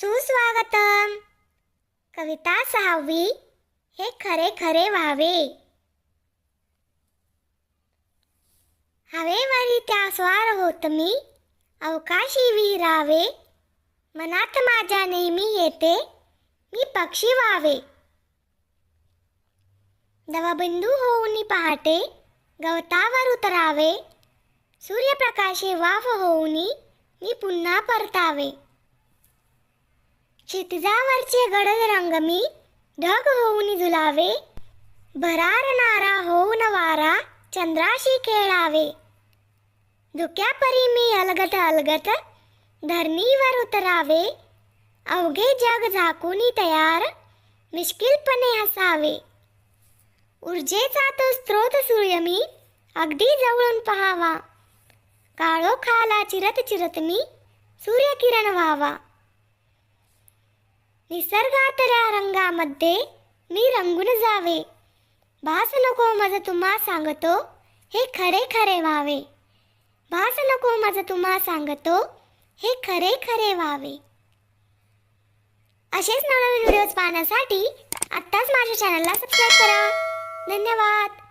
सुस्वागतम. कविता सहावी. हे खरे खरे व्हावे. हवेवरी त्या स्वार होत मी. अवकाशी विहिरावे मनात माझ्या नेहमी येते. मी पक्षी व्हावे. दवाबिंदू होऊन पहाटे. गवतावर उतरावे. सूर्यप्रकाशे वाफ होऊन मी पुन्हा परतावे. क्षितिजावरचे गडद रंग मी ढग होऊन झुलावे भरारणारा होऊन वारा चंद्राशी खेळावे. धुक्यापरी मी अलगत अलगत धरणीवर उतरावे. अवघे जग झाकूनी तयार मिश्किलपणे हसावे. ऊर्जेचा तो स्त्रोत सूर्य मी अगदी जवळून पहावा. काळोखाला चिरत चिरत मी सूर्यकिरण व्हावा. निसर्गातल्या रंगामध्ये मी रंगून जावे. भास नको माझं तुम्हा सांगतो हे खरे खरे व्हावे. भास नको माझं तुम्हा सांगतो हे खरे खरे व्हावे. असेच नवनवीन व्हिडिओज पाहण्यासाठी आत्ताच माझ्या चॅनलला सबस्क्राईब करा. धन्यवाद.